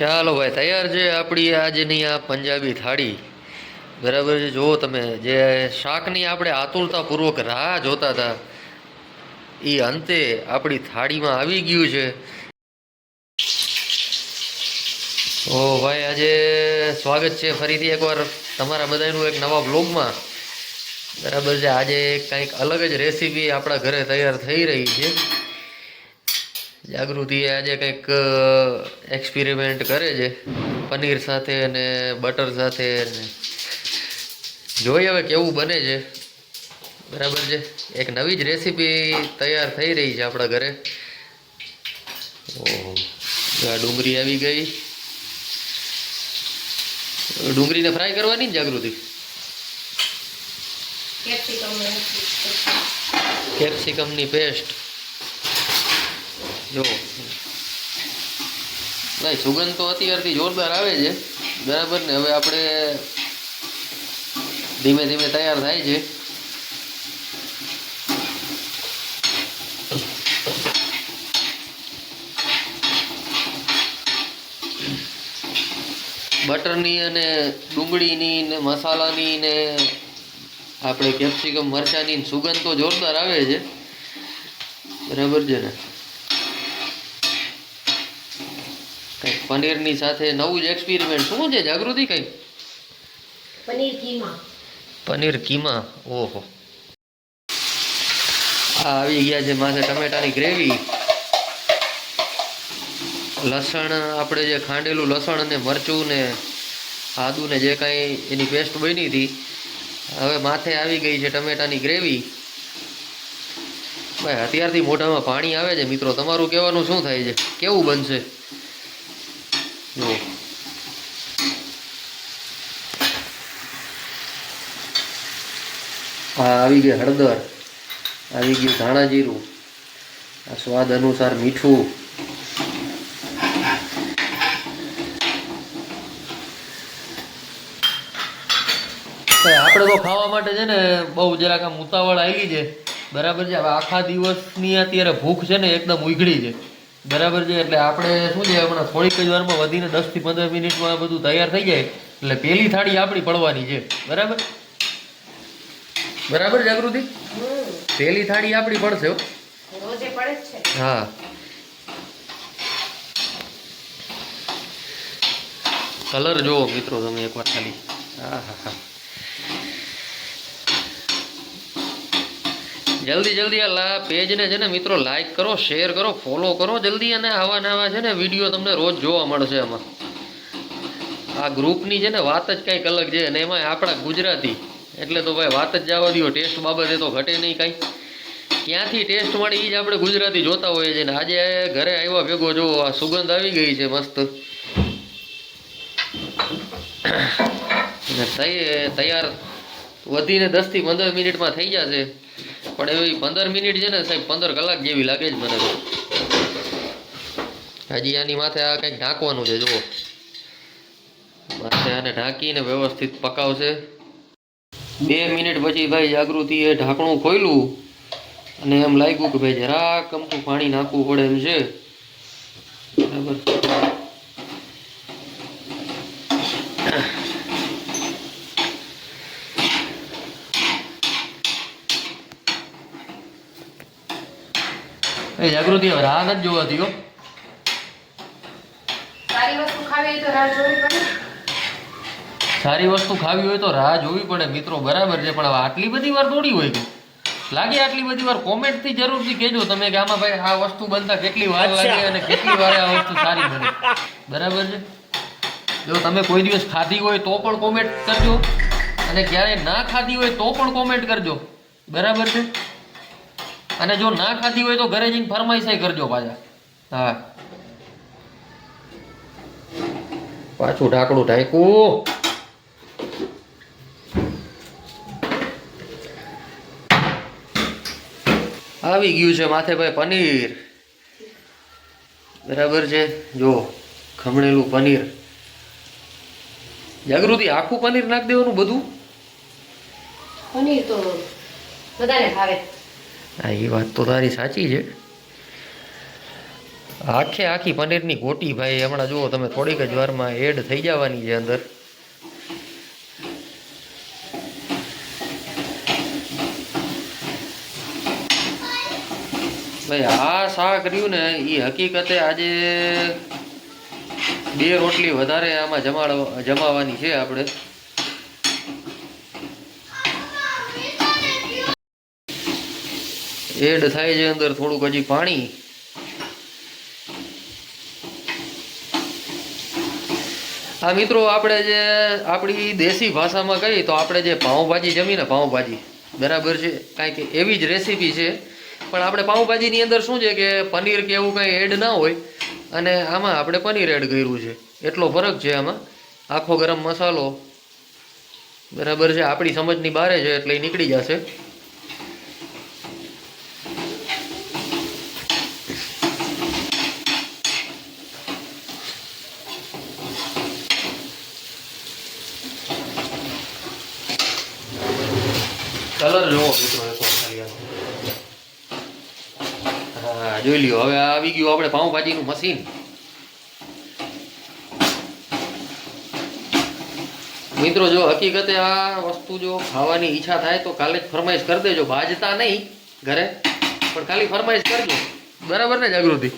ચાલો ભાઈ, તૈયાર છે આપણી આજની આ પંજાબી થાળી. બરાબર છે? જુઓ તમે, જે શાકની આપણે આતુરતાપૂર્વક રાહ જોતા હતા એ અંતે આપણી થાળીમાં આવી ગયું છે. ઓ ભાઈ, આજે સ્વાગત છે ફરીથી એકવાર તમારા બધાનું એક નવા બ્લોગમાં બરાબર છે? આજે કંઈક અલગ જ રેસીપી આપણા ઘરે તૈયાર થઈ રહી છે. જાગૃતિએ આજે કંઈક એક્સપેરિમેન્ટ કરે છે. પનીર સાથે અને બટર સાથે અને જોઈએ હવે કેવું બને છે. બરાબર છે? એક નવી જ રેસીપી તૈયાર થઈ રહી છે આપણા ઘરે. આ ડુંગળી આવી ગઈ. ડુંગળીને ફ્રાય કરવાની જ જાગૃતિ? કેપ્સિકમની પેસ્ટ જો નહીં સુગંધ તો અત્યારથી જોરદાર આવે છે. બરાબર ને, હવે આપણે ધીમે ધીમે તૈયાર થાય છે. બટરની અને ડુંગળીની ને મસાલાની ને આપણે કેપ્સિકમ મરચાંની સુગંધ તો જોરદાર આવે છે. બરાબર છે ને કંઈક પનીરની સાથે નવું જ એક્સપેરિમેન્ટ શું છે? જાગૃતિ કંઈક પનીર કીમા. પનીર કીમા? ઓહો. આ આવી ગયા છે માથે ટમેટાની ગ્રેવી. લસણ આપણે જે ખાંડેલું લસણ અને મરચું ને આદુ ને જે કાંઈ એની પેસ્ટ બની હતી હવે માથે આવી ગઈ છે ટમેટાની ગ્રેવી. ભાઈ અત્યારથી મોઢામાં પાણી આવે છે મિત્રો. તમારું કહેવાનું શું થાય છે? કેવું બનશે? જુઓ આવી ગઈ હળદર, આવી ગયું ધાણા જીરું. આ સ્વાદ અનુસાર મીઠું. આપણે તો ખાવા માટે છે ને બહુ જરાક આમ ઉતાવળ આવી છે. બરાબર છે? હવે આખા દિવસની અત્યારે ભૂખ છે ને એકદમ ઉઘડી છે. બરાબર છે એટલે આપણે શું છે હમણાં થોડીક જ વારમાં વધીને દસથી પંદર મિનિટમાં બધું તૈયાર થઈ જાય. એટલે પહેલી થાળી આપણી પડવાની છે. બરાબર? બરાબર જાગૃતિ પહેલી થાળી આપણી પડશે હો. કલર જોવો મિત્રો તમે એકવાર ખાલી. હા હા હા. જલ્દી જલ્દી આ લા પેજને છે ને મિત્રો લાઈક કરો શેર કરો ફોલો કરો, જલ્દી અને આવા નવા છે ને વીડિયો તમને રોજ જોવા મળશે એમાં આ ગ્રુપની છે ને વાત જ કંઈક અલગ છે અને એમાં આપણા ગુજરાતી. એટલે તો ભાઈ વાત જ જવા દો ટેસ્ટ બાબતે તો ઘટે નહીં કાંઈ. ક્યાંથી ટેસ્ટ મળી એ જ આપણે ગુજરાતી જોતા હોઈએ છીએ ને. આજે ઘરે આવ્યા ભેગો જો, આ સુગંધ આવી ગઈ છે મસ્ત. તૈયાર વધીને દસથી પંદર મિનિટમાં થઈ જશે. પણ એવી પંદર મિનિટ છે ને સાહેબ, પંદર કલાક જેવી લાગે જ મને હજી આની માથે આ કંઈક ઢાંકવાનું છે, જુઓ. માથે આને ઢાંકીને વ્યવસ્થિત પકાવશે. બે મિનિટ પછી ભાઈ જાગૃતિએ ઢાંકણું ખોલ્યું અને એમ લાગ્યું કે ભાઈ જરાક અમથું પાણી નાખવું પડે એમ છે. બરાબર. એ જાગૃતિ હવે રાહ નથી જોવાતી હો. સારી વસ્તુ ખાવી હોય તો રાહ જોવી પડે. સારી વસ્તુ ખાવી હોય તો રાહ જોવી પડે મિત્રો બરાબર છે પણ આટલી બધી વાર થોડી હોય કે? લાગે આટલી બધી વાર કોમેન્ટથી જરૂરથી કહેજો તમે કે આમાં ભાઈ આ વસ્તુ બનતા કેટલી વાર લાગે અને કેટલી વાર આ વસ્તુ સારી બને. બરાબર છે? જો તમે કોઈ દિવસ ખાધી હોય તો પણ કોમેન્ટ કરજો અને ક્યારેય ના ખાધી હોય તો પણ કોમેન્ટ કરજો. બરાબર છે? અને જો ના ખાધી હોય તો ઘરે જઈને ફરમાઈશાઈ કરજો પાછા. હા. પાછું ઢાંકણું ઢાંકવું આવી ગયું છે માથે ભાઈ પનીર. બરાબર છે? જો, ખમણેલું પનીર. જાગૃતિ, આખું પનીર નાખી દેવાનું બધું? પનીર તો વધારે ભાવે હા, એ વાત તો તારી સાચી છે. આખે આખી પનીરની ગોટી ભાઈ, હમણાં જુઓ તમે, થોડીક જ વારમાં એડ થઈ જવાની છે અંદર. ભાઈ, આ શાક રહ્યું ને એ હકીકતે આજે બે રોટલી વધારે આમાં જમાડવા જમાવાની છે આપણે. એડ થાય છે અંદર થોડુંક હજી પાણી. આ મિત્રો આપણે જે આપણી દેશી ભાષામાં કહીએ તો આપણે જે પાઉંભાજી જમીને પાઉંભાજી, બરાબર છે? કાંઈક એવી જ રેસીપી છે. પણ આપણે પાઉંભાજીની અંદર શું છે કે પનીર કે એવું કંઈ એડ ના હોય અને આમાં આપણે પનીર એડ કર્યું છે. એટલો ફરક છે આમાં. આખો ગરમ મસાલો, બરાબર છે? આપણી સમજની બહાર છે એટલે એ નીકળી જશે. કલર જોવો મિત્રો ખાલી હા જોઈ લ્યો હવે આવી ગયું આપણે પાઉંભાજીનું મશીન મિત્રો જો હકીકતે આ વસ્તુ જો ખાવાની ઈચ્છા થાય તો કાલે જ ફરમાઈશ કરી દેજો. ભાજતા નહીં ઘરે પણ ખાલી ફરમાઈશ કરજો. બરાબર ને જાગૃતિ?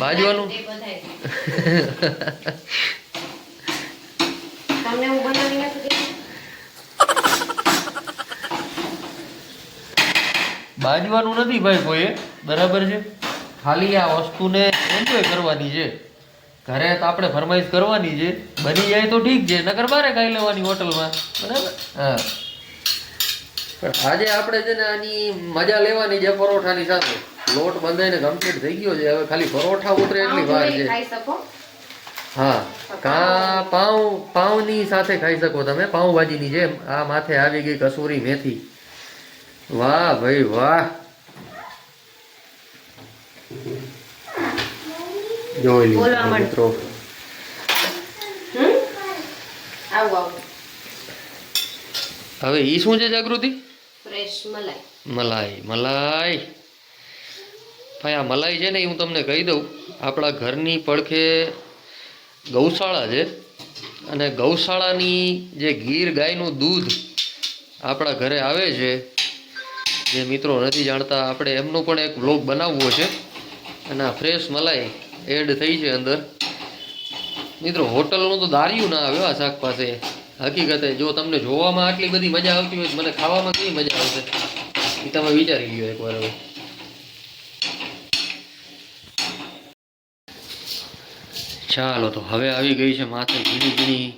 બાજવાનું એ બધાય. તમને હું બનાવી નથી દેતી? બાજવાનું નથી ભાઈ કોઈએ. બરાબર છે? ખાલી આ વસ્તુને એન્જોય કરવાની છે. ઘરે તો આપણે ફરમાઈશ કરવાની છે. બની જાય તો ઠીક છે નકર બારે ખાઈ લેવાની હોટલમાં. બરાબર? હા. પણ આજે આપણે છે ને આની મજા લેવાની છે પરોઠાની સાથે. લોટ બંધાઈને કમ્પ્લીટ થઈ ગયો છે. હવે ખાલી પરોઠા ઉતરે એટલી વાર છે. હા. કા પાઉં પાઉંની સાથે ખાઈ શકો તમે. પાઉંભાજીની જેમ. આ માથે આવી ગઈ કસૂરી મેથી. વાહ ભાઈ વાહ જોઈ માંડ. મિત્રો હમ આવું આવું હવે ઈ શું છે જાગૃતિ ફ્રેશ મલાઈ મલાઈ મલાઈ ભાઈ આ મલાઈ છે ને હું તમને કહી દઉં. આપણા ઘરની પડખે ગૌશાળા છે. અને ગૌશાળાની જે ગીર ગાયનું દૂધ આપણા ઘરે આવે છે જે મિત્રો નથી જાણતા, આપણે એમનો પણ એક બ્લોગ બનાવવો છે. અને આ ફ્રેશ મલાઈ એડ થઈ છે અંદર. મિત્રો, હોટલનું તો દારિયું ના આવ્યો આ શાક પાસે. હકીકતે જો તમને જોવામાં આટલી બધી મજા આવતી હોય મને ખાવામાં કેવી મજા આવશે? એ તમે વિચારી લ્યો એકવાર હવે. ચાલો તો હવે આવી ગઈ છે માથે ઝીણી ઝીણી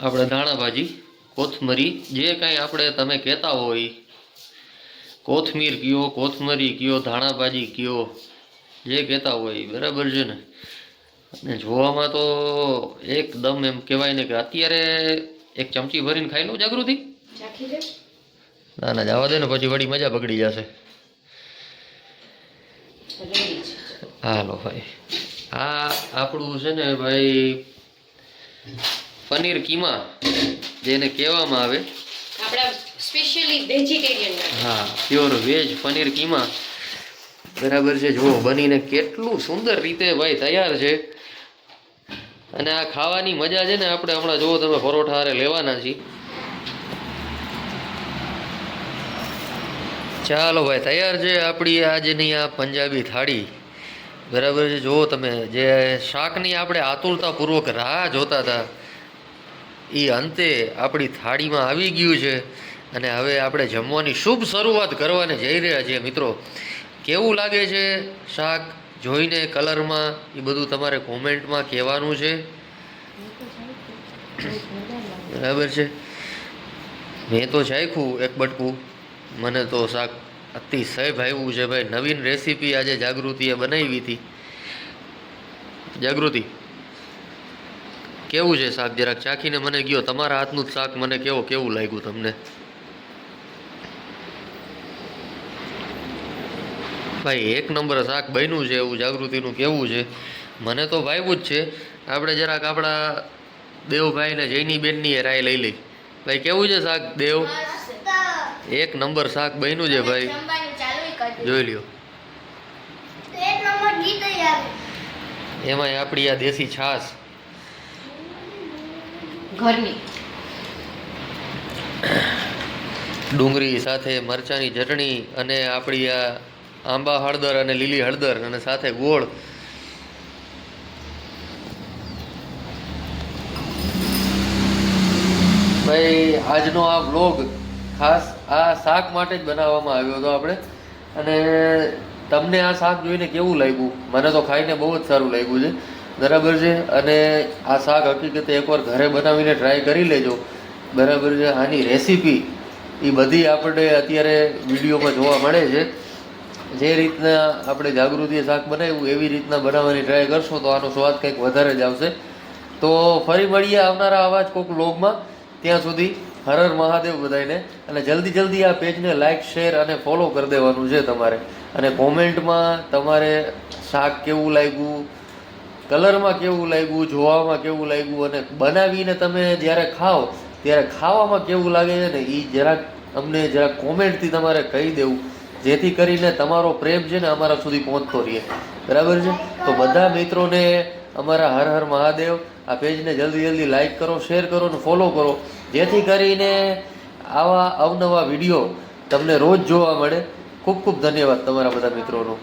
આપણે ધાણા ભાજી. કોથમરી જે કાંઈ આપણે તમે કહેતા હોય કોથમીર કયો કોથમરી કયો ધાણાભાજી કયો જે કહેતા હોય બરાબર છે ને? અને જોવામાં તો એકદમ એમ કહેવાય ને કે અત્યારે એક ચમચી ભરીને ખાઈ લઉં જાગૃતિ. ના ના જવા દે ને પછી વળી મજા બગડી જશે. હાલો ભાઈ. આ આપણું છે ને ભાઈ પનીર કીમા. જેને કહેવામાં આવે સ્પેશિયલી હા પ્યોર વેજ પનીર કીમા. બરાબર છે? જુઓ બનીને કેટલું સુંદર રીતે ભાઈ તૈયાર છે. અને આ ખાવાની મજા છે ને આપણે હમણાં જુઓ તમે પરોઠા અરે લેવાના છીએ. ચાલો ભાઈ તૈયાર છે આપણી આજની આ પંજાબી થાળી. બરાબર છે? જુઓ તમે જે શાકની આપણે આતુરતાપૂર્વક રાહ જોતા હતા. એ અંતે આપણી થાળીમાં આવી ગયું છે. અને હવે આપણે જમવાની શુભ શરૂઆત કરવાને જઈ રહ્યા છીએ મિત્રો. કેવું લાગે છે શાક જોઈને, કલરમાં? એ બધું તમારે કોમેન્ટમાં કહેવાનું છે. બરાબર છે? મેં તો ચાખ્યું એક બટકું. મને તો શાક અતિશય ભાવ્યું છે ભાઈ. નવીન રેસીપી આજે જાગૃતિએ બનાવી હતી. જાગૃતિ? કેવું છે શાક જરાક ચાખીને મને ગયો તમારા હાથનું જ શાક મને કેવો કેવું લાગ્યું તમને? ભાઈ એક નંબર શાક બન્યું છે એવું જાગૃતિનું કેવું છે? મને તો ભાવ્યું જ છે. આપણે જરાક આપણા દેવભાઈ ને જૈની બેનની રાય લઈ લઈ. ભાઈ કેવું છે શાક દેવ? એક નંબર શાક બન્યું છે ભાઈ. જોઈ લ્યો. એમાંય આપણી આ દેશી છાશ. ઘરની. ડુંગળી સાથે મરચાંની ચટણી અને આપણી આ આંબા હળદર અને લીલી હળદર અને સાથે ગોળ. ભાઈ, આજનો આ વ્લોગ ખાસ આ શાક માટે જ બનાવવામાં આવ્યો હતો આપણે. અને તમને આ શાક જોઈને કેવું લાગ્યું? મને તો ખાઈને બહુ જ સારું લાગ્યું છે. બરાબર છે? અને આ શાક હકીકતે એકવાર ઘરે બનાવીને ટ્રાય કરી લેજો. બરાબર છે? આની રેસીપી એ બધી આપણે અત્યારે વિડીયોમાં જોવા મળે છે. જે રીતના આપણે જાગૃતિએ શાક બનાવ્યું, એવી રીતના બનાવવાની ટ્રાય કરશો તો આનો સ્વાદ કંઈક વધારે જ આવશે. તો ફરી મળીએ આવનારા આવા જ કોઈક વ્લોગમાં ત્યાં સુધી હર હર મહાદેવ બધાને અને જલ્દી જલ્દી આ પેજને લાઇક શેર અને ફોલો કરી દેવાનું છે તમારે. અને કોમેન્ટમાં તમારે શાક કેવું લાગ્યું કલરમાં કેવું લાગ્યું, જોવામાં કેવું લાગ્યું અને બનાવીને તમે જ્યારે ખાઓ, ત્યારે ખાવામાં કેવું લાગે છે ને એ જરાક અમને જરાક કોમેન્ટથી તમારે કહી દેવું, જેથી કરીને તમારો પ્રેમ છે ને અમારા સુધી પહોંચતો રહે. બરાબર છે? તો બધા મિત્રોને અમારા હર હર મહાદેવ, આ પેજને જલ્દી જલ્દી લાઈક કરો, શેર કરો અને ફોલો કરો, જેથી કરીને આવા અવનવા વીડિયો તમને રોજ જોવા મળે. ખૂબ ખૂબ ધન્યવાદ તમારા બધા મિત્રોનો.